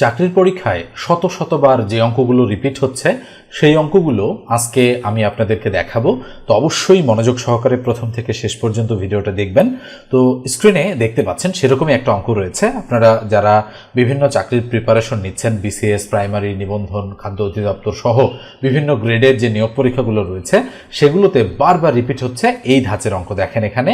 চাকরির পরীক্ষায় শত শতবার যে অঙ্কগুলো রিপিট হচ্ছে, সেই অঙ্কগুলো আজকে আমি আপনাদেরকে দেখাবো। তো অবশ্যই মনোযোগ সহকারে প্রথম থেকে শেষ পর্যন্ত ভিডিওটা দেখবেন। তো স্ক্রিনে দেখতে পাচ্ছেন সেরকমই একটা অঙ্ক রয়েছে। আপনারা যারা বিভিন্ন চাকরির প্রিপারেশন নিচ্ছেন বিসিএস প্রাইমারি নিবন্ধন, খাদ্য অধিদপ্তর সহ বিভিন্ন গ্রেডের যে নিয়োগ পরীক্ষাগুলো রয়েছে, সেগুলোতে বারবার রিপিট হচ্ছে। এই ধাঁচের অঙ্ক দেখেন এখানে।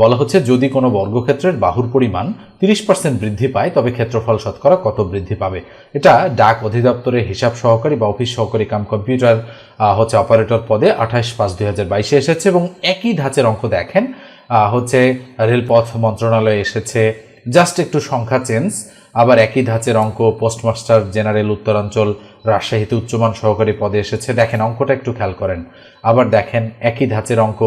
বলা হচ্ছে যদি কোনো বর্গক্ষেত্রের বাহুর পরিমাণ তিরিশ পার্সেন্ট বৃদ্ধি পায়, তবে ক্ষেত্রফল শতকরা কত বৃদ্ধি পাবে। এটা ডাক অধিদপ্তরের হিসাব সহকারী বা অফিস সহকারী কাম কম্পিউটার হচ্ছে অপারেটর পদে আঠাশ পাঁচ দুই হাজার বাইশে এসেছে এবং একই ধাঁচের অঙ্ক দেখেন হচ্ছে রেলপথ মন্ত্রণালয়ে এসেছে। জাস্ট একটু সংখ্যা চেঞ্জ, আবার একই ধাঁচের অঙ্ক পোস্টমাস্টার জেনারেল উত্তরাঞ্চল রাজশাহীতে উচ্চমান সহকারী পদে এসেছে। দেখেন অঙ্কটা একটু খেয়াল করেন। আবার দেখেন, একই ধাঁচের অঙ্ক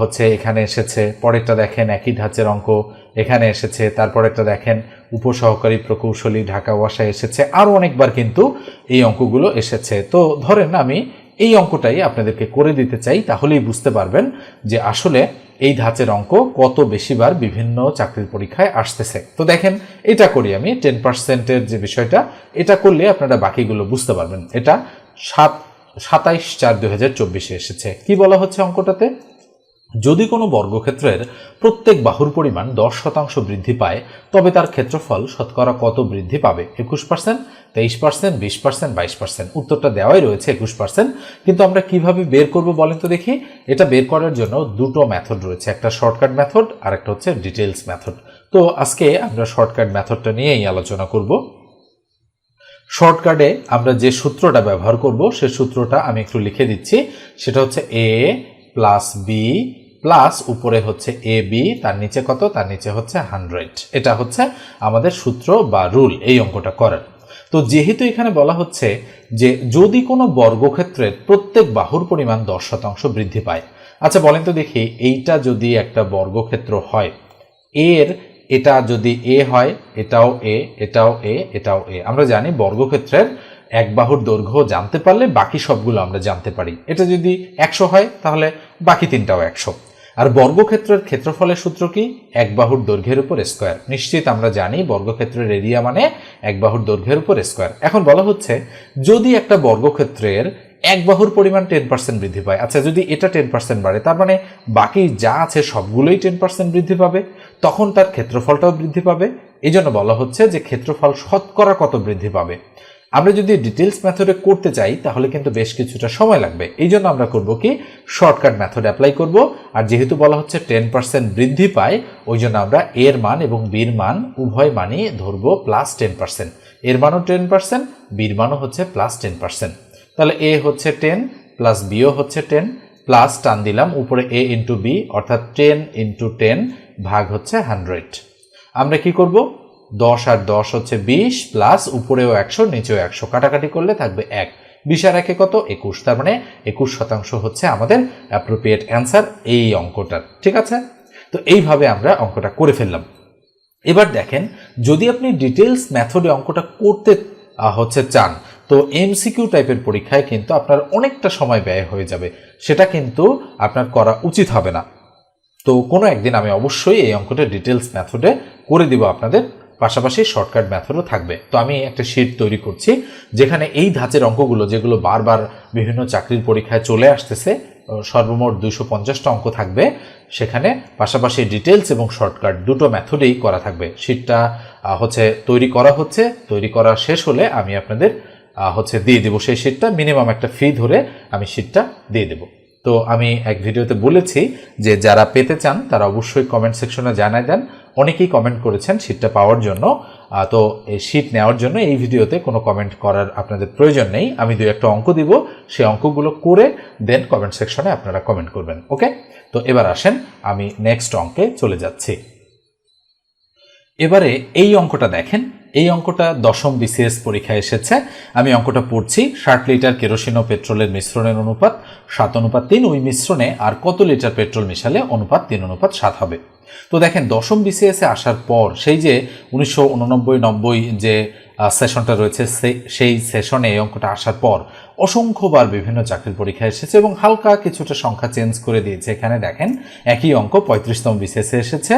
হচ্ছে এখানে এসেছে। পরেরটা দেখেন, একই ধাঁচের অঙ্ক এখানে এসেছে। তারপর তারপরেরটা দেখেন, উপসহকারী প্রকৌশলী ঢাকা ওয়াসা এসেছে। আরও অনেকবার কিন্তু এই অঙ্কগুলো এসেছে। তো ধরেন আমি এই অঙ্কটাই আপনাদেরকে করে দিতে চাই, তাহলেই বুঝতে পারবেন যে আসলে এই ধাঁচের অঙ্ক কত বেশিবার বিভিন্ন চাকরির পরীক্ষায় আসতেছে। তো দেখেন, এটা করি আমি, টেন পার্সেন্টের যে বিষয়টা, এটা করলে আপনারা বাকিগুলো বুঝতে পারবেন। এটা সাত, সাতাইশ চার চব্বিশে এসেছে। কি বলা হচ্ছে অঙ্কটাতে? যদি কোনো বর্গক্ষেত্রের প্রত্যেক বাহুর পরিমাণ দশ শতাংশ বৃদ্ধি পায়, তবে তার ক্ষেত্রফল শতকরা কত বৃদ্ধি পাবে? একুশ পার্সেন্ট তেইশ পার্সেন্ট বিশ পার্সেন্ট বাইশ পার্সেন্ট উত্তরটা দেওয়াই রয়েছে একুশ পার্সেন্ট কিন্তু আমরা কীভাবে বের করব বলেন তো দেখি? এটা বের করার জন্য দুটো মেথড রয়েছে। একটা শর্টকাট মেথড আর একটা হচ্ছে ডিটেলস মেথড তো আজকে আমরা শর্টকাট মেথডটা নিয়েই আলোচনা করব। শর্টকাটে আমরা যে সূত্রটা ব্যবহার করব, সে সূত্রটা আমি একটু লিখে দিচ্ছি। সেটা হচ্ছে এ প্লাস বি প্লাস উপরে হচ্ছে এ, বি, তার নিচে কত? তার নিচে হচ্ছে হান্ড্রেড। এটা হচ্ছে আমাদের সূত্র বা রুল এই অঙ্কটা করার। তো যেহেতু এখানে বলা হচ্ছে যে যদি কোনো বর্গক্ষেত্রের প্রত্যেক বাহুর পরিমাণ দশ শতাংশ বৃদ্ধি পায় আচ্ছা বলেন তো দেখি, এইটা যদি একটা বর্গক্ষেত্র হয়, এর এটা যদি এ হয়, এটাও এ এটাও এ এটাও এ। আমরা জানি বর্গক্ষেত্রের এক বাহুর দৈর্ঘ্য জানতে পারলে বাকি সবগুলো আমরা জানতে পারি। এটা যদি একশো হয়, তাহলে বাকি তিনটাও একশো। আর বর্গক্ষেত্রের ক্ষেত্রফলের সূত্র কি? এক বাহুর দৈর্ঘ্যের উপর স্কোয়ার। নিশ্চিত আমরা জানি বর্গক্ষেত্রের এরিয়া মানে এক বাহুর দৈর্ঘ্যের উপর স্কোয়ার। এখন বলা হচ্ছে, যদি একটা বর্গক্ষেত্রের এক বাহুর পরিমাণ টেন পার্সেন্ট বৃদ্ধি পায় আচ্ছা যদি এটা টেন পার্সেন্ট বাড়ে, তার মানে বাকি যা আছে সবগুলোই টেন পার্সেন্ট বৃদ্ধি পাবে, তখন তার ক্ষেত্রফলটাও বৃদ্ধি পাবে। এই জন্য বলা হচ্ছে যে ক্ষেত্রফল শতকরা কত বৃদ্ধি পাবে? আমরা যদি ডিটেলস মেথডে করতে চাই, তাহলে কিন্তু বেশ কিছুটা সময় লাগবে। এই জন্য আমরা করব কি শর্টকাট মেথড অ্যাপ্লাই করব। আর যেহেতু বলা হচ্ছে টেন পার্সেন্ট বৃদ্ধি পায়, ওই জন্য আমরা এর মান এবং বির মান উভয় মানই ধরবো প্লাস টেন পার্সেন্ট এর মানও টেন পার্সেন্ট বির মানও হচ্ছে প্লাস টেন পার্সেন্ট তাহলে এ হচ্ছে টেন প্লাস বিও হচ্ছে টেন প্লাস টান দিলাম উপরে এ ইন্টু বি, অর্থাৎ টেন ইন্টু টেন ভাগ হচ্ছে হান্ড্রেড আমরা কি করব? দশ আর দশ হচ্ছে বিশ প্লাস উপরেও একশো, নিচেও একশো। কাটাকাটি করলে থাকবে এক। বিশ আর একে কত? একুশ। তার মানে একুশ শতাংশ হচ্ছে আমাদের অ্যাপ্রোপ্রিয়েট অ্যান্সার এই অঙ্কটার ঠিক আছে? তো এইভাবে আমরা অঙ্কটা করে ফেললাম। এবার দেখেন, যদি আপনি ডিটেলস মেথডে অঙ্কটা করতে হচ্ছে চান, তো এমসিকিউ টাইপের পরীক্ষায় কিন্তু আপনার অনেকটা সময় ব্যয় হয়ে যাবে। সেটা কিন্তু আপনার করা উচিত হবে না। তো কোনো একদিন আমি অবশ্যই এই অঙ্কটা ডিটেলস মেথডে করে দিব আপনাদের। পাশাপাশি শর্টকাট মেথডও থাকবে। তো আমি একটা শিট তৈরি করছি, যেখানে এই ধাঁচের অঙ্কগুলো, যেগুলো বারবার বিভিন্ন চাকরির পরীক্ষায় চলে আসতেছে সর্বমোট দুইশো পঞ্চাশটা অঙ্ক থাকবে। সেখানে পাশাপাশি ডিটেলস এবং শর্টকাট দুটো মেথডেই করা থাকবে। শিটটা হচ্ছে তৈরি করা হচ্ছে, তৈরি করা শেষ হলে আমি আপনাদের হচ্ছে দিয়ে দেবো সেই শিটটা মিনিমাম একটা ফি ধরে আমি শিটটা দিয়ে দেবো। তো আমি এক ভিডিওতে বলেছি যে যারা পেতে চান, তারা অবশ্যই কমেন্ট সেকশনে জানায় দেন। অনেকেই কমেন্ট করেছেন শীটটা পাওয়ার জন্য। তো এই শীট নেওয়ার জন্য এই ভিডিওতে কোনো কমেন্ট করার আপনাদের প্রয়োজন নেই। আমি দু একটা অঙ্ক দিব, সেই অঙ্কগুলো করে দেন কমেন্ট সেকশনে আপনারা কমেন্ট করবেন ওকে তো এবার আসেন, আমি নেক্সট অঙ্কে চলে যাচ্ছি। এবারে এই অঙ্কটা দেখেন, এই অঙ্কটা দশম বিসিএস পরীক্ষায় এসেছে। আমি অঙ্কটা পড়ছি, ষাট লিটার কেরোসিন ও পেট্রোলের মিশ্রণের অনুপাত, সাত অনুপাত তিন, ওই মিশ্রণে আর কত লিটার পেট্রোল মিশালে অনুপাত তিন, অনুপাত সাত হবে। তো দেখেন, দশম বিসিএসে আসার পর সেই যে উনিশশো উননব্বই নব্বই যে সেশনটা রয়েছে সেই সেশনে এই অঙ্কটা আসার পর অসংখ্যবার বিভিন্ন চাকরির পরীক্ষা এসেছে এবং হালকা কিছুটা সংখ্যা চেঞ্জ করে দিয়েছে। এখানে দেখেন, একই অঙ্ক পঁয়ত্রিশতম বিশেষে এসেছে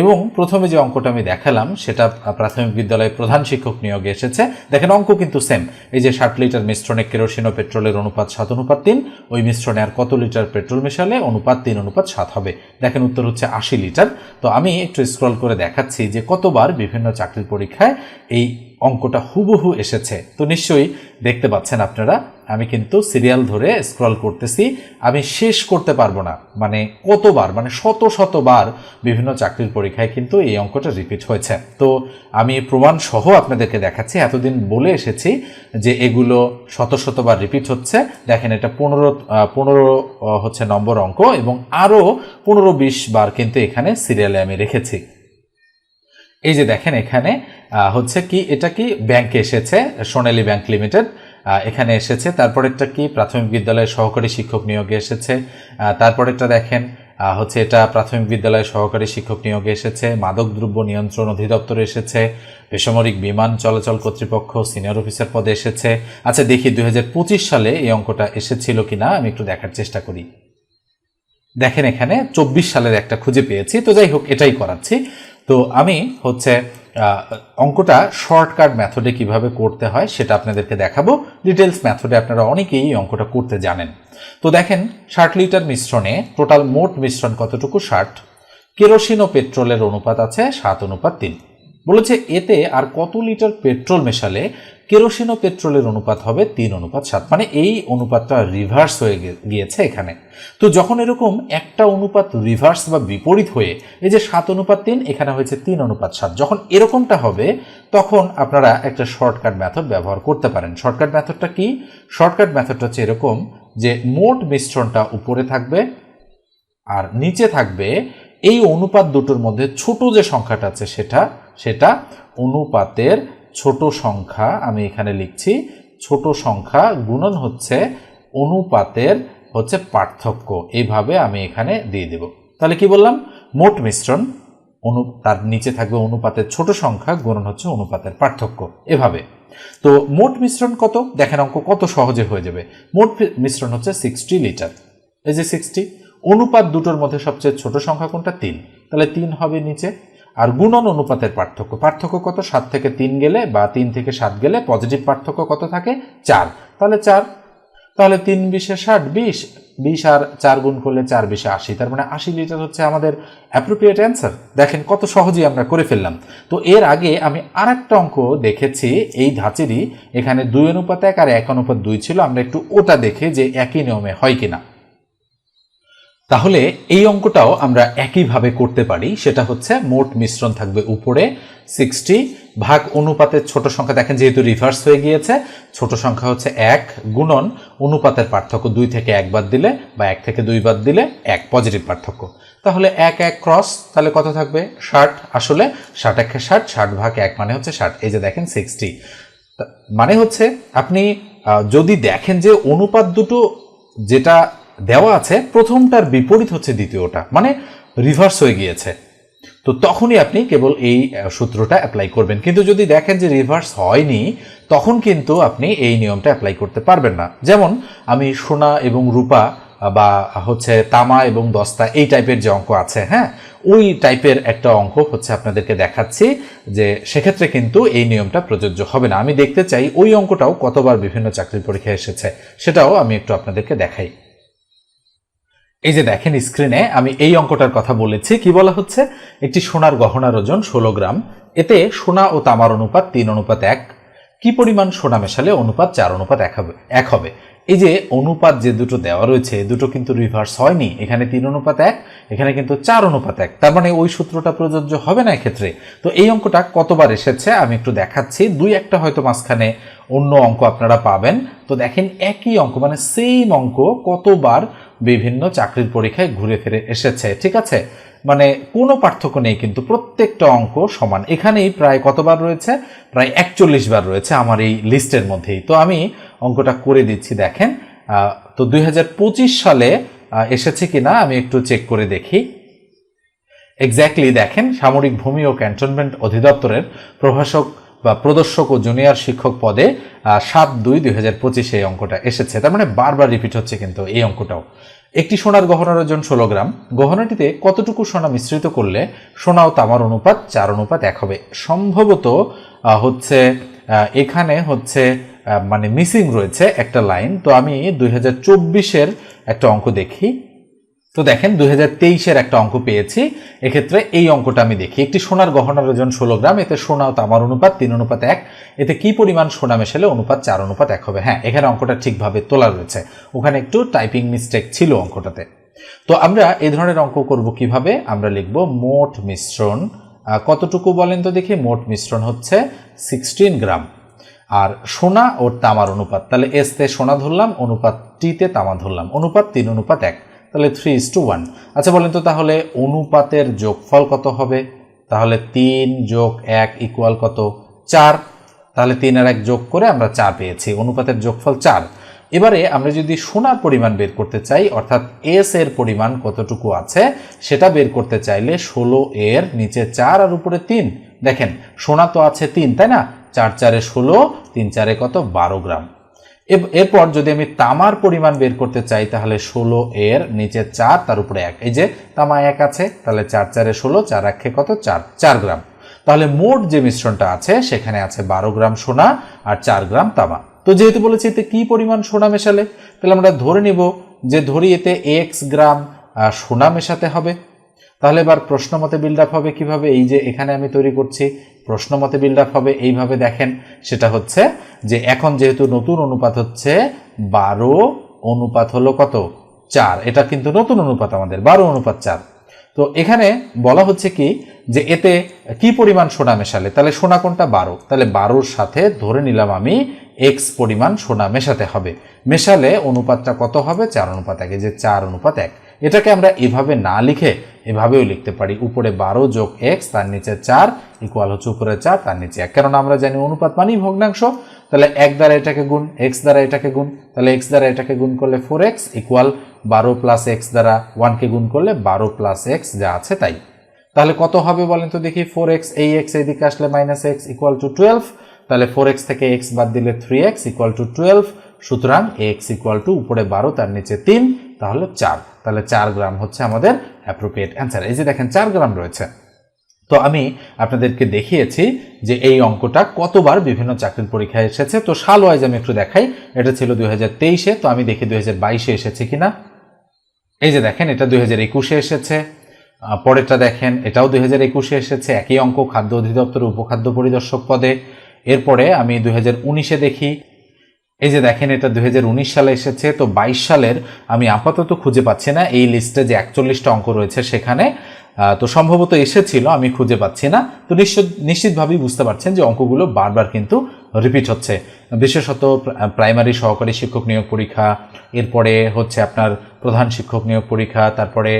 এবং প্রথমে যে অঙ্কটা আমি দেখালাম, সেটা প্রাথমিক বিদ্যালয়ে প্রধান শিক্ষক নিয়োগে এসেছে। দেখেন, অঙ্ক কিন্তু সেম এই যে ষাট লিটার মিশ্রণে কেরোসিন ও পেট্রোলের অনুপাত সাত, অনুপাত তিন। ওই মিশ্রণে আর কত লিটার পেট্রোল মেশালে অনুপাত তিন, অনুপাত সাত হবে। দেখেন, উত্তর হচ্ছে আশি লিটার। তো আমি একটু স্ক্রল করে দেখাচ্ছি যে কতবার বিভিন্ন চাকরির পরীক্ষায় এই অঙ্কটা হুবহু এসেছে। তো নিশ্চয়ই দেখতে পাচ্ছেন আপনারা, আমি কিন্তু সিরিয়াল ধরে স্ক্রল করতেছি। আমি শেষ করতে পারব না মানে কতবার মানে শত শতবার বিভিন্ন চাকরির পরীক্ষায় কিন্তু এই অঙ্কটা রিপিট হয়েছে। তো আমি প্রমাণ সহ আপনাদেরকে দেখাচ্ছি, এতদিন বলে এসেছি যে এগুলো শত শতবার রিপিট হচ্ছে। দেখেন এটা পনেরো পনেরো হচ্ছে নম্বর অঙ্ক এবং আরও পনেরো, বিশ বার কিন্তু এখানে সিরিয়ালে আমি রেখেছি। এই যে দেখেন এখানে হচ্ছে কি, এটা কি ব্যাংকে এসেছে, সোনালী ব্যাংক লিমিটেড এখানে এসেছে। তারপরেরটা কি, প্রাথমিক বিদ্যালয়ের সহকারী শিক্ষক নিয়োগে এসেছে। তারপরেরটা দেখেন হচ্ছে এটা প্রাথমিক বিদ্যালয়ের সহকারী শিক্ষক নিয়োগে এসেছে। মাদকদ্রব্য নিয়ন্ত্রণ অধিদপ্তরে এসেছে। বেসামরিক বিমান চলাচল কর্তৃপক্ষ সিনিয়র অফিসার পদে এসেছে। আচ্ছা দেখি দুই হাজার পঁচিশ সালে এই অঙ্কটা এসেছিল কিনা, আমি একটু দেখার চেষ্টা করি। দেখেন এখানে চব্বিশ সালের একটা খুঁজে পেয়েছি। তো যাই হোক, এটাই করাচ্ছি। তো আমি হচ্ছে অঙ্কটা শর্টকাট মেথডে কীভাবে করতে হয় সেটা আপনাদেরকে দেখাবো। ডিটেলস মেথডে আপনারা অনেকেই এই অঙ্কটা করতে জানেন। তো দেখেন, ষাট লিটার মিশ্রণে টোটাল মোট মিশ্রণ কতটুকু? ষাট। কেরোসিন ও পেট্রোলের অনুপাত আছে সাত অনুপাত তিন। বলেছে এতে আর কত লিটার পেট্রোল মেশালে কেরোসিন ও পেট্রোলের অনুপাত হবে তিন অনুপাত সাত। মানে এই অনুপাতটা রিভার্স হয়ে গিয়েছে এখানে। তো যখন এরকম একটা অনুপাত রিভার্স বা বিপরীত হয়ে, এই যে সাত অনুপাত তিন, এখানে হয়েছে তিন অনুপাত সাত। যখন এরকমটা হবে, তখন আপনারা একটা শর্টকাট মেথড ব্যবহার করতে পারেন। শর্টকাট মেথডটা কি? শর্টকাট মেথডটা হচ্ছে এরকম যে মোট মিশ্রণটা উপরে থাকবে আর নিচে থাকবে। এই অনুপাত দুটোর মধ্যে ছোট যে সংখ্যাটা আছে সেটা সেটা অনুপাতের ছোট সংখ্যা আমি এখানে লিখছি, ছোট সংখ্যা গুণন হচ্ছে অনুপাতের হচ্ছে পার্থক্য। এইভাবে আমি এখানে দিয়ে দেব। তাহলে কি বললাম? মোট মিশ্রণ, অনু, তার নিচে থাকবে অনুপাতের ছোট সংখ্যা, গুণন হচ্ছে অনুপাতের পার্থক্য। এভাবে। তো মোট মিশ্রণ কত? দেখেন অঙ্ক কত সহজে হয়ে যাবে। মোট মিশ্রণ হচ্ছে সিক্সটি লিটার এই যে সিক্সটি অনুপাত দুটোর মধ্যে সবচেয়ে ছোট সংখ্যা কোনটা? তিন। তাহলে তিন হবে নিচে। আর গুণন অনুপাতের পার্থক্য। পার্থক্য কত? সাত থেকে তিন গেলে বা তিন থেকে সাত গেলে পজিটিভ পার্থক্য কত থাকে? চার। তাহলে চার, তাহলে তিন বিশে ষাট, বিশ। বিশ আর চার গুণ করলে চার বিশে আশি। তার মানে আশি লিটার হচ্ছে আমাদের অ্যাপ্রোপ্রিয়েট অ্যান্সার দেখেন কত সহজেই আমরা করে ফেললাম। তো এর আগে আমি আর একটা অঙ্ক দেখেছি, এই ধাঁচেরই। এখানে দুই অনুপাত এক আর এক অনুপাত দুই ছিল। আমরা একটু ওটা দেখে যে একই নিয়মে হয় কিনা। তাহলে এই অঙ্কটাও আমরা একইভাবে করতে পারি। সেটা হচ্ছে মোট মিশ্রণ থাকবে উপরে সিক্সটি ভাগ অনুপাতের ছোট সংখ্যা। দেখেন যেহেতু রিভার্স হয়ে গিয়েছে, ছোট সংখ্যা হচ্ছে এক গুণন অনুপাতের পার্থক্য দুই থেকে এক বাদ দিলে বা এক থেকে দুই বাদ দিলে এক পজিটিভ পার্থক্য। তাহলে এক এক ক্রস তাহলে কত থাকবে? ষাট। আসলে ষাট একে ষাট ষাট ভাগ এক মানে হচ্ছে ষাট। এই যে দেখেন সিক্সটি মানে হচ্ছে আপনি যদি দেখেন যে অনুপাত দুটো যেটা দেওয়া আছে, প্রথমটার বিপরীত হচ্ছে দ্বিতীয়টা মানে রিভার্স হয়ে গিয়েছে। তো তখনই আপনি কেবল এই সূত্রটা অ্যাপ্লাই করবেন। কিন্তু যদি দেখেন যে রিভার্স হয়নি, তখন কিন্তু আপনি এই নিয়মটা অ্যাপ্লাই করতে পারবেন না। যেমন আমি সোনা এবং রূপা বা হচ্ছে তামা এবং দস্তা, এই টাইপের যে অঙ্ক আছে হ্যাঁ? ওই টাইপের একটা অঙ্ক হচ্ছে আপনাদেরকে দেখাচ্ছি যে সেক্ষেত্রে কিন্তু এই নিয়মটা প্রযোজ্য হবে না। আমি দেখতে চাই ওই অঙ্কটাও কতবার বিভিন্ন চাকরির পরীক্ষায় এসেছে, সেটাও আমি একটু আপনাদেরকে দেখাই। এই যে দেখেন স্ক্রিনে আমি এই অঙ্কটার কথা বলেছি, কি বলা হচ্ছে? একটি সোনার গহনার ওজন ষোলো গ্রাম, এতে সোনা ও তামার অনুপাত তিন, অনুপাত এক। কি পরিমাণ সোনা মেশালে অনুপাত চার, অনুপাত এক হবে এক হবে? এই যে অনুপাত যে দুটো দেওয়া রয়েছে দুটো কিন্তু রিভার্স হয়নি। এখানে তিন, অনুপাত এক, এখানে কিন্তু চার, অনুপাত এক। তার মানে ওই সূত্রটা প্রযোজ্য হবে না এক্ষেত্রে? তো এই অঙ্কটা কতবার এসেছে আমি একটু দেখাচ্ছি। দুই একটা হয়তো মাঝখানে অন্য অঙ্ক আপনারা পাবেন। তো দেখেন একই অঙ্ক মানে সেম অঙ্ক কতবার বিভিন্ন চাকরির পরীক্ষায় ঘুরে ফিরে এসেছে, ঠিক আছে? মানে কোনো পার্থক্য নেই, কিন্তু প্রত্যেকটা অঙ্ক সমান। এখানেই প্রায় কতবার রয়েছে? প্রায় একচল্লিশ বার রয়েছে আমার এই লিস্টের মধ্যেই। তো আমি অঙ্কটা করে দিচ্ছি, দেখেন। তো দুই হাজার পঁচিশ সালে এসেছে কিনা আমি একটু চেক করে দেখি। এক্স্যাক্টলি দেখেন, সামরিক ভূমি ও ক্যান্টনমেন্ট অধিদপ্তরের প্রভাষক বা প্রদর্শক ও জুনিয়র শিক্ষক পদে সাত দুই দুই হাজার পঁচিশে এই অঙ্কটা এসেছে। তার মানে বারবার রিপিট হচ্ছে কিন্তু এই অঙ্কটাও। একটি সোনার গহনার ওজন ষোলো গ্রাম। গহনাটিতে কতটুকু সোনা মিশ্রিত করলে সোনা ও তামার অনুপাত, চার অনুপাত এক হবে? সম্ভবত হচ্ছে এখানে হচ্ছে মানে মিসিং রয়েছে একটা লাইন। তো আমি দুই হাজার চব্বিশের একটা অঙ্ক দেখি। তো দেখেন, দুই হাজার তেইশের একটা অঙ্ক পেয়েছি। এক্ষেত্রে এই অঙ্কটা আমি দেখি। একটি সোনার গহনার ওজন ষোলো গ্রাম, এতে সোনা তামার অনুপাত তিন, অনুপাত এক। এতে কি পরিমাণ সোনা মেশালে অনুপাত চার, অনুপাত এক হবে? হ্যাঁ এখানে অঙ্কটা ঠিকভাবে তোলা রয়েছে। ওখানে একটু টাইপিং মিস্টেক ছিল অঙ্কটাতে। তো আমরা এই ধরনের অঙ্ক করব কীভাবে? আমরা লিখব, মোট মিশ্রণ কতটুকু বলেন তো দেখি? মোট মিশ্রণ হচ্ছে সিক্সটিন গ্রাম। আর সোনা ও তামার অনুপাত, তাহলে এস তে সোনা ধরলাম অনুপাত টিতে তামা ধরলাম, অনুপাত তিন, অনুপাত এক। তাহলে থ্রি ইস টু ওয়ান আচ্ছা বলেন তো তাহলে অনুপাতের যোগফল কত হবে? তাহলে তিন যোগ এক ইকুয়াল কত? চার। তাহলে তিন আর এক যোগ করে আমরা চার পেয়েছি, অনুপাতের যোগফল চার। এবারে আমরা যদি সোনার পরিমাণ বের করতে চাই, অর্থাৎ এস এর পরিমাণ কতটুকু আছে, সেটা বের করতে চাইলে ষোলো এর নিচে চার আর উপরে তিন। দেখেন, সোনা তো আছে তিন, তাই না? চার চারে ষোলো, তিন চারে কত? বারো গ্রাম। এরপর যদি আমি তামার পরিমাণ বের করতে চাই, তাহলে ষোলো এর নিচে চার, তার উপরে এক। এই যে তামা এক আছে, তাহলে চার চারে ষোলো, চার একে কত? চার চার গ্রাম। তাহলে মোট যে মিশ্রণটা আছে, সেখানে আছে বারো গ্রাম সোনা আর চার গ্রাম তামা। তো যেহেতু বলেছি এতে কি পরিমাণ সোনা মেশালে, তাহলে আমরা ধরে নিব যে ধরি এতে এক্স গ্রাম সোনা মেশাতে হবে। তাহলে এবার প্রশ্ন মতে বিল্ড আপ হবে কীভাবে? এই যে এখানে আমি তৈরি করছি প্রশ্ন মতে বিল্ড আপ হবে, এইভাবে দেখেন, সেটা হচ্ছে যে এখন যেহেতু নতুন অনুপাত হচ্ছে বারো, অনুপাত হলো কত? চার। এটা কিন্তু নতুন অনুপাত আমাদের, বারো অনুপাত চার। তো এখানে বলা হচ্ছে কি যে এতে কি পরিমাণ সোনা মেশালে? তাহলে সোনা কোনটা? বারো। তাহলে বারোর সাথে ধরে নিলাম আমি এক্স পরিমাণ সোনা মেশাতে হবে। মেশালে অনুপাতটা কত হবে? চার অনুপাত এক। যে চার অনুপাত এক। এটাকে আমরা এভাবে না লিখে এভাবেও লিখতে পারি। উপরে বারো যোগ এক্স তার নিচে চার ইকুয়াল হচ্ছে উপরে চার, তার নিচে এক। কেননা আমরা জানি অনুপাত মানেই ভগ্নাংশ। তাহলে এক দ্বারা এটাকে গুণ এক্স দ্বারা এটাকে গুণ। তাহলে এক্স দ্বারা এটাকে গুণ করলে ফোর এক্স ইকুয়াল বারো প্লাস এক্স দ্বারা ওয়ানকে গুণ করলে বারো প্লাস এক্স যা আছে তাই। তাহলে কত হবে বলেন তো দেখি? ফোর এক্স এই এক্স এইদিকে আসলে minus x equal to twelve তাহলে ফোর এক্স থেকে এক্স বাদ দিলে three x equal to twelve সুতরাং এক্স ইকুয়াল টু উপরে বারো, তার নিচে তিন, তাহলে চার। তাহলে চার গ্রাম হচ্ছে আমাদের অ্যাপ্রোপ্রিয়েট অ্যান্সার এই যে দেখেন, চার গ্রাম রয়েছে। তো আমি আপনাদেরকে দেখিয়েছি যে এই অঙ্কটা কতবার বিভিন্ন চাকরির পরীক্ষায় এসেছে। তো সাল ওয়াইজ আমি একটু দেখাই। এটা ছিল দুই তেইশে, তো আমি দেখি দুই বাইশে এসেছে কিনা। এই যে দেখেন, এটা দুই হাজার একুশে এসেছে। পরেরটা দেখেন, এটাও দুই হাজার একুশে এসেছে। একই অঙ্ক খাদ্য অধিদপ্তরের উপখাদ্য পরিদর্শক পদে। এরপরে আমি দুই হাজার উনিশে দেখি। এই যে দেখেন, এটা দু হাজার উনিশ সালে এসেছে, তো বাইশ সালের আমি আপাতত খুঁজে পাচ্ছি না এই লিস্টে যে একচল্লিশটা অঙ্ক রয়েছে সেখানে। তো সম্ভবত এসেছিল, আমি খুঁজে পাচ্ছি না। তো নিশ্চিত নিশ্চিতভাবেই বুঝতে পারছেন যে অঙ্কগুলো বারবার কিন্তু রিপিট হচ্ছে। বিশেষত প্রাইমারি সহকারী শিক্ষক নিয়োগ পরীক্ষা, এরপরে হচ্ছে আপনার প্রধান শিক্ষক নিয়োগ পরীক্ষা, তারপরে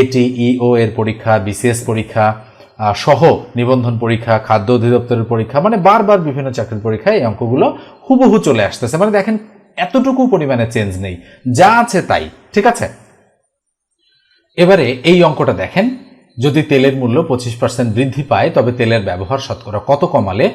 এটিইও এর পরীক্ষা বিসিএস পরীক্ষা সহ নিবন্ধন পরীক্ষা, খাদ্য অধিদপ্তরের পরীক্ষা মানে বারবার বিভিন্ন চাকরির পরীক্ষায় এই অঙ্কগুলো হুবহু চলে আসতেছে। মানে দেখেন, এতটুকু পরিমাণে চেঞ্জ নেই। যা আছে তাই, ঠিক আছে? এবারে এই অঙ্কটা দেখেন। যদি তেলের মূল্য পঁচিশ পার্সেন্ট বৃদ্ধি পায়, তবে তেলের ব্যবহার শতকরা কত কমালে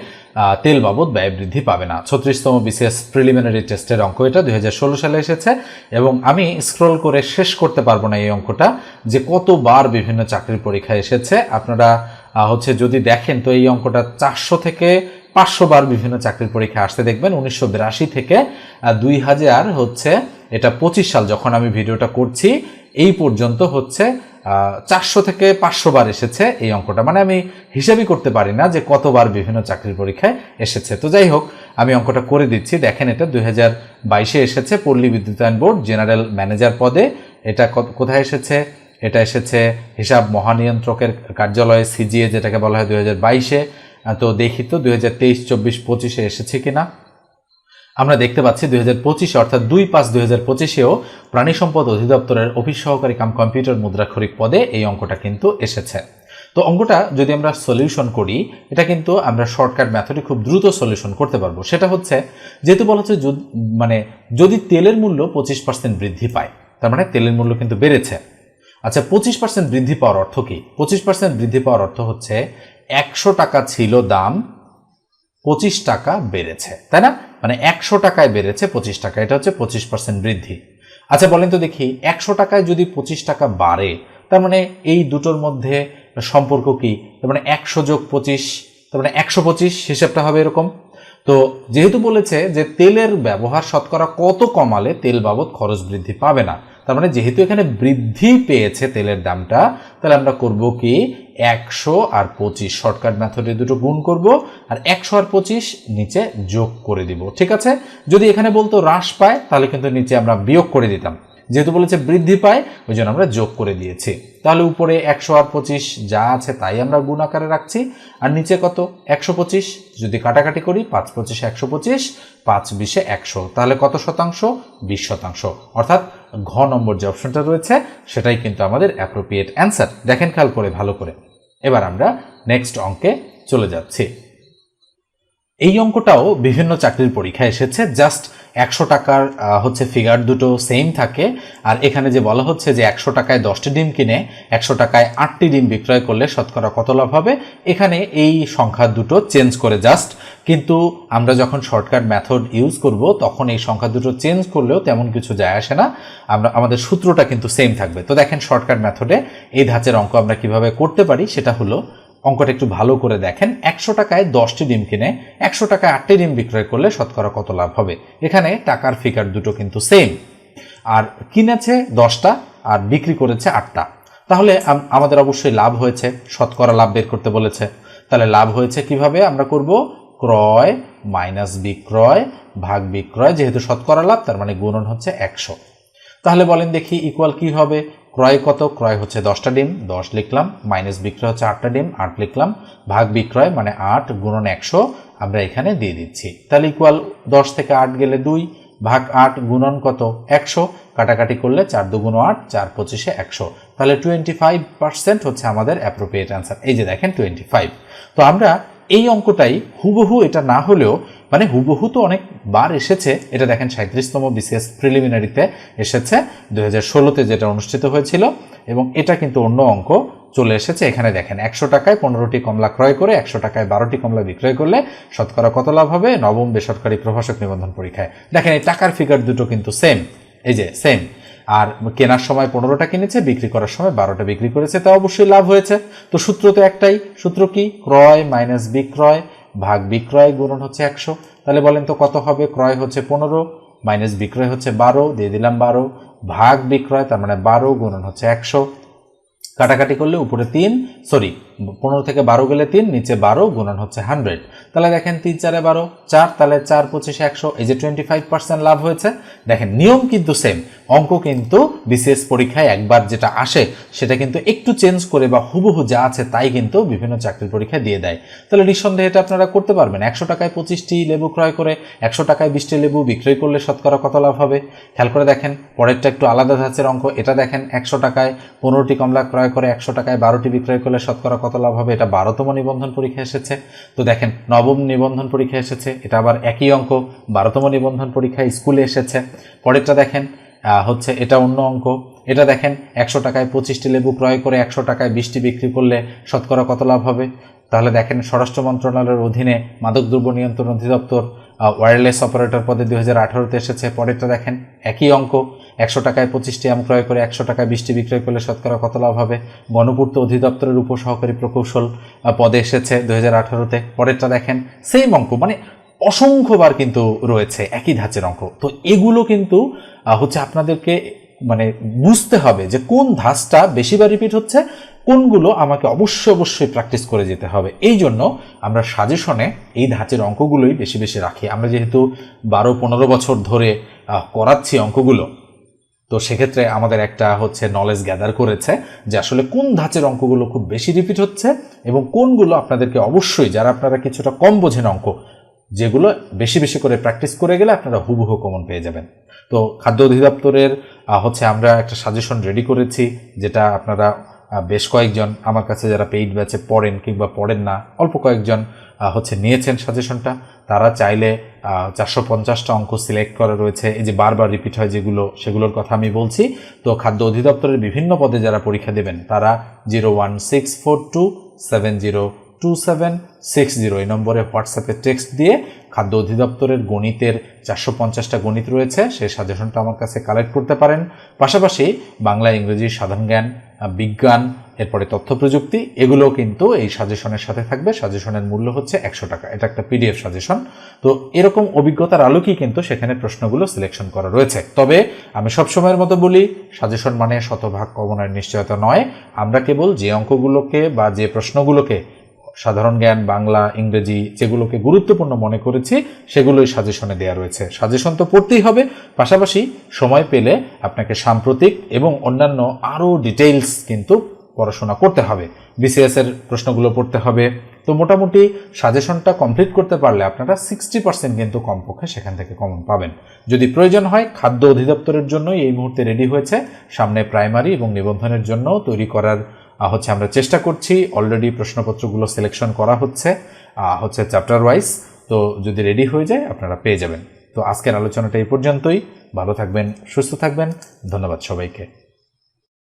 তেল বাবদ ব্যয় বৃদ্ধি পাবে না। ছত্রিশতম বিসিএস প্রিলিমিনারি টেস্টের অঙ্ক এটা দুই হাজার ষোলো সালে এসেছে এবং আমি স্ক্রল করে শেষ করতে পারব না এই অঙ্কটা, যে কতবার বিভিন্ন চাকরির পরীক্ষায় এসেছে। আপনারা হচ্ছে যদি দেখেন, তো এই অঙ্কটা চারশো থেকে পাঁচশো বার বিভিন্ন চাকরির পরীক্ষা আসতে দেখবেন। উনিশশো বিরাশি থেকে দুই হাজার হচ্ছে, এটা পঁচিশ সাল যখন আমি ভিডিওটা করছি, এই পর্যন্ত হচ্ছে চারশো থেকে পাঁচশো বার এসেছে এই অঙ্কটা। মানে আমি হিসাবই করতে পারি না যে কতবার বিভিন্ন চাকরির পরীক্ষায় এসেছে। তো যাই হোক, আমি অঙ্কটা করে দিচ্ছি। দেখেন এটা দুই হাজার বাইশে এসেছে পল্লী বিদ্যুতায়ন বোর্ড, জেনারেল ম্যানেজার পদে। এটা কোথায় এসেছে? এটা এসেছে হিসাব মহানিয়ন্ত্রকের কার্যালয়ে, সিজিএ, যেটাকে বলা হয় দুই হাজার বাইশে। তো দেখি তো দুই হাজার তেইশ, চব্বিশ, পঁচিশে এসেছে কিনা। আমরা দেখতে পাচ্ছি দুই হাজার পঁচিশে, অর্থাৎ দুই পাঁচ দুই হাজার পঁচিশেও প্রাণী সম্পদ অধিদপ্তরের অফিস সহকারী কাম কম্পিউটার মুদ্রাক্ষরিক পদে এই অঙ্কটা কিন্তু এসেছে। তো অঙ্কটা যদি আমরা সলিউশন করি, এটা কিন্তু আমরা শর্টকাট মেথডে খুব দ্রুত সলিউশন করতে পারব। সেটা হচ্ছে, যেহেতু বলা হচ্ছে মানে যদি তেলের মূল্য পঁচিশ পার্সেন্ট বৃদ্ধি পায়, তার মানে তেলের মূল্য কিন্তু বেড়েছে। আচ্ছা পঁচিশ পার্সেন্ট বৃদ্ধি পাওয়ার অর্থ কি? পঁচিশ পার্সেন্ট বৃদ্ধি পাওয়ার অর্থ হচ্ছে একশো টাকা ছিল দাম পঁচিশ টাকা বেড়েছে, তাই না? মানে একশো টাকায় বেড়েছে পঁচিশ টাকা, এটা হচ্ছে পঁচিশ পার্সেন্ট বৃদ্ধি। আচ্ছা বলেন তো দেখি, একশো টাকায় যদি পঁচিশ টাকা বাড়ে, তার মানে এই দুটোর মধ্যে সম্পর্ক কি? তার মানে একশো যোগ পঁচিশ, তার মানে একশো পঁচিশ, হিসেবটা হবে এরকম। তো যেহেতু বলেছে যে তেলের ব্যবহার শতকরা কত কমালে তেল বাবদ খরচ বৃদ্ধি পাবে না তার মানে যেহেতু এখানে বৃদ্ধি পেয়েছে তেলের দামটা, তাহলে আমরা করব কি? একশো আর পঁচিশ। শর্টকাট মেথডে দুটো গুণ করব আর একশো আর পঁচিশ নিচে যোগ করে দিব। ঠিক আছে? যদি এখানে বলতো হ্রাস পায়, তাহলে কিন্তু নিচে আমরা বিয়োগ করে দিতাম। যেহেতু বলেছে বৃদ্ধি পায়, ওই জন্য আমরা যোগ করে দিয়েছি। তাহলে উপরে একশো আর পঁচিশ যা আছে তাই আমরা গুণ আকারে রাখছি। আর নিচে কত? একশো পঁচিশ। যদি কাটাকাটি করি, পাঁচ পঁচিশে একশো পঁচিশ, পাঁচ বিশে একশো। তাহলে কত শতাংশ? বিশ শতাংশ। অর্থাৎ ঘ নম্বর যে অপশনটা রয়েছে, সেটাই কিন্তু আমাদের অ্যাপ্রোপ্রিয়েট অ্যান্সার দেখেন খেয়াল করে, ভালো করে। এবার আমরা নেক্সট অঙ্কে চলে যাচ্ছি। এই অঙ্কটাও বিভিন্ন চাকরির পরীক্ষায় এসেছে জাস্ট একশো টাকার হচ্ছে ফিগার দুটো সেম থাকে। আর এখানে যে বলা হচ্ছে যে একশো টাকায় দশটি ডিম কিনে, একশো টাকায় আটটি ডিম বিক্রয় করলে শতকরা কত লাভ হবে? এখানে এই সংখ্যা দুটো চেঞ্জ করে জাস্ট কিন্তু আমরা যখন শর্টকাট মেথড ইউজ করব, তখন এই সংখ্যা দুটো চেঞ্জ করলেও তেমন কিছু যায় আসে না। আমরা, আমাদের সূত্রটা কিন্তু সেম থাকবে। তো দেখেন শর্টকাট মেথডে এই ধাঁচের অঙ্ক আমরা কীভাবে করতে পারি, সেটা হলো অঙ্কটা একটু ভালো করে দেখেন। একশো টাকায় দশটি ডিম কিনে, একশো টাকায় আটটি ডিম বিক্রয় করলে শতকরা কত লাভ হবে? এখানে টাকার ফিগার দুটো কিন্তু সেম আর কিনেছে দশটা, আর বিক্রি করেছে আটটা। তাহলে আমাদের অবশ্যই লাভ হয়েছে, শতকরা লাভ বের করতে বলেছে। তাহলে লাভ হয়েছে কীভাবে আমরা করব? ক্রয় মাইনাস বিক্রয় ভাগ বিক্রয়, যেহেতু শতকরা লাভ, তার মানে গুণন হচ্ছে একশো। তাহলে বলেন দেখি ইকুয়াল কি হবে? ক্রয় কত? ক্রয় হচ্ছে দশটা ডিম, দশ লিখলাম, মাইনাস বিক্রয় হচ্ছে আটটা ডিম, আট লিখলাম, ভাগ বিক্রয় মানে আট গুণন একশো আমরা এখানে দিয়ে দিচ্ছি। তাহলে ইকুয়াল দশ থেকে আট গেলে দুই, ভাগ আট গুণন কত? একশো, কাটাকাটি করলে চার দুগুণ আট, চার পঁচিশে একশো। তাহলে টোয়েন্টি ফাইভ পার্সেন্ট হচ্ছে আমাদের অ্যাপ্রোপ্রিয়েট অ্যান্সার এই যে দেখেন টোয়েন্টি ফাইভ তো আমরা এই অঙ্কটাই হুবহু এটা না হলেও মানে হুবহু তো অনেক বার এসেছে। এটা দেখেন সাঁত্রিশতম বিসিএস প্রিলিমিনারিতে এসেছে দু ষোলোতে যেটা অনুষ্ঠিত হয়েছিল, এবং এটা কিন্তু অন্য অঙ্ক চলে এসেছে। এখানে দেখেন একশো টাকায় পনেরোটি কমলা ক্রয় করে, একশো টাকায় বারোটি কমলা বিক্রয় করলে শতকরা কত লাভ হবে? নবম বেসরকারি প্রভাষক নিবন্ধন পরীক্ষায়। দেখেন এই টাকার ফিগার দুটো কিন্তু সেম এই যে সেম আর কেনার সময় পনেরোটা কিনেছে, বিক্রি করার সময় বারোটা বিক্রি করেছে, তা অবশ্যই লাভ হয়েছে। তো সূত্র তো একটাই, সূত্র কি? ক্রয় মাইনাস বিক্রয়। ভাগ বিক্রয় গুণন হচ্ছে একশো। তাহলে বলেন তো কত হবে? ক্রয় হচ্ছে পনেরো, মাইনাস বিক্রয় হচ্ছে বারো, দিয়ে দিলাম বারো। ভাগ বিক্রয়, তার মানে বারো গুণন হচ্ছে একশো। কাটাকাটি করলে উপরে তিন, সরি, পনেরো থেকে বারো গেলে তিন, নিচে বারো, গুণন হচ্ছে হান্ড্রেড তাহলে দেখেন তিন, চারে বারো, চার, তাহলে চার পঁচিশে, একশো, এই যে টোয়েন্টি ফাইভ পার্সেন্ট লাভ হয়েছে। দেখেন, নিয়ম কিন্তু সেম অঙ্ক কিন্তু বিসিএস পরীক্ষায় একবার যেটা আসে, সেটা কিন্তু একটু চেঞ্জ করে বা হুবহু যা আছে তাই কিন্তু বিভিন্ন চাকরির পরীক্ষায় দিয়ে দেয়। তাহলে নিঃসন্দেহে এটা আপনারা করতে পারবেন। একশো টাকায় পঁচিশটি লেবু ক্রয় করে, একশো টাকায় বিশটি লেবু বিক্রয় করলে শতকরা কত লাভ হবে? খেয়াল করে দেখেন, পরেরটা একটু আলাদা ধাঁচের অঙ্ক, এটা দেখেন, একশো টাকায় পনেরোটি কমলা ক্রয় করে, একশো টাকায় বারোটি বিক্রয় করলে শতকরা কত লাভ হবে? এটা বারোতম নিবন্ধন পরীক্ষা এসেছে। তো দেখেন নবম নিবন্ধন পরীক্ষা এসেছে, এটা আবার একই অঙ্ক, বারোতম নিবন্ধন পরীক্ষা স্কুলে এসেছে। পরেরটা দেখেন হচ্ছে এটা অন্য অঙ্ক। এটা দেখেন, একশো টাকায় পঁচিশটি লেবু ক্রয় করে একশো টাকায় বিশটি বিক্রি করলে শতকরা কত লাভ হবে? তাহলে দেখেন, স্বরাষ্ট্র মন্ত্রণালয়ের অধীনে মাদকদ্রব্য নিয়ন্ত্রণ অধিদপ্তর ওয়্যারলেস অপারেটর পদে দুই হাজার আঠারোতে এসেছে। পরেরটা দেখেন, একই অঙ্ক, একশো টাকায় পঁচিশটি আম ক্রয় করে একশো টাকায় বিশটি বিক্রয় করলে শতকরা কত লাভ হবে? গণপূর্ত অধিদপ্তরের উপসহকারী প্রকৌশল পদে এসেছে দুই হাজার আঠারোতে। পরেরটা দেখেন সেম অঙ্ক মানে অসংখ্যবার কিন্তু রয়েছে, একই ধাঁচের অঙ্ক। তো এগুলো কিন্তু হচ্ছে আপনাদেরকে মানে বুঝতে হবে যে কোন ধাঁচটা বেশিবার রিপিট হচ্ছে কোনগুলো আমাকে অবশ্যই অবশ্যই প্র্যাকটিস করে যেতে হবে। এই জন্য আমরা সাজেশনে এই ধাঁচের অঙ্কগুলোই বেশি বেশি রাখি। আমরা যেহেতু বারো পনেরো বছর ধরে করাচ্ছি অঙ্কগুলো, তো সেক্ষেত্রে আমাদের একটা হচ্ছে নলেজ গ্যাদার করেছে যে আসলে কোন ধাঁচের অঙ্কগুলো খুব বেশি রিপিট হচ্ছে এবং কোনগুলো আপনাদেরকে অবশ্যই, যারা আপনারা কিছুটা কম বোঝেন অঙ্ক, যেগুলো বেশি বেশি করে প্র্যাকটিস করে গেলে আপনারা হুবহু কমন পেয়ে যাবেন। তো খাদ্য অধিদপ্তরের হচ্ছে আমরা একটা সাজেশন রেডি করেছি, যেটা আপনারা বেশ কয়েকজন আমার কাছে যারা পেইড ব্যাচে পড়েন কিংবা পড়েন না, অল্প কয়েকজন হচ্ছে নিয়েছেন সাজেশনটা তারা চাইলে চারশো পঞ্চাশটা অঙ্ক সিলেক্ট করা রয়েছে। এই যে বারবার রিপিট হয় যেগুলো, সেগুলোর কথা আমি বলছি। তো খাদ্য অধিদপ্তরের বিভিন্ন পদে যারা পরীক্ষা দেবেন, তারা zero one six four two seven zero two seven six zero এই নম্বরে হোয়াটসঅ্যাপে টেক্সট দিয়ে খাদ্য অধিদপ্তরের গণিতের চারশো পঞ্চাশটা গণিত রয়েছে সেই সাজেশনটা আমার কাছে কালেক্ট করতে পারেন। পাশাপাশি বাংলা, ইংরেজি, সাধারণ জ্ঞান বিজ্ঞান, এরপরে তথ্য প্রযুক্তি এগুলো কিন্তু এই সাজেশনের সাথে থাকবে। সাজেশনের মূল্য হচ্ছে একশো টাকা। এটা একটা পিডিএফ সাজেশন তো এরকম অভিজ্ঞতার আলোকেই কিন্তু সেখানে প্রশ্নগুলো সিলেকশন করা রয়েছে। তবে আমি সবসময়ের মতো বলি সাজেশন মানে শতভাগ কমনের নিশ্চয়তা নয়। আমরা কেবল যে অঙ্কগুলোকে বা যে প্রশ্নগুলোকে সাধারণ জ্ঞান, বাংলা, ইংরেজি যেগুলোকে গুরুত্বপূর্ণ মনে করেছি, সেগুলোই সাজেশনে দেওয়া রয়েছে। সাজেশন তো পড়তেই হবে, পাশাপাশি সময় পেলে আপনাকে সাম্প্রতিক এবং অন্যান্য আরও ডিটেইলস কিন্তু পড়াশোনা করতে হবে। বিসিএস এর প্রশ্নগুলো পড়তে হবে। তো মোটামুটি সাজেশনটা কমপ্লিট করতে পারলে আপনারা সিক্সটি পার্সেন্ট কিন্তু কমপক্ষে সেখান থেকে কমন পাবেন। যদি প্রয়োজন হয়, খাদ্য অধিদপ্তরের জন্যই এই মুহূর্তে রেডি হয়েছে। সামনে প্রাইমারি এবং নিবন্ধনের জন্য তৈরি করার হচ্ছে আমরা চেষ্টা করছি অলরেডি প্রশ্নপত্রগুলো সিলেকশন করা হচ্ছে হচ্ছে চ্যাপ্টার ওয়াইজ তো যদি রেডি হয়ে যায়, আপনারা পেয়ে যাবেন। তো আজকের আলোচনাটা এই পর্যন্তই। ভালো থাকবেন, সুস্থ থাকবেন। ধন্যবাদ সবাইকে।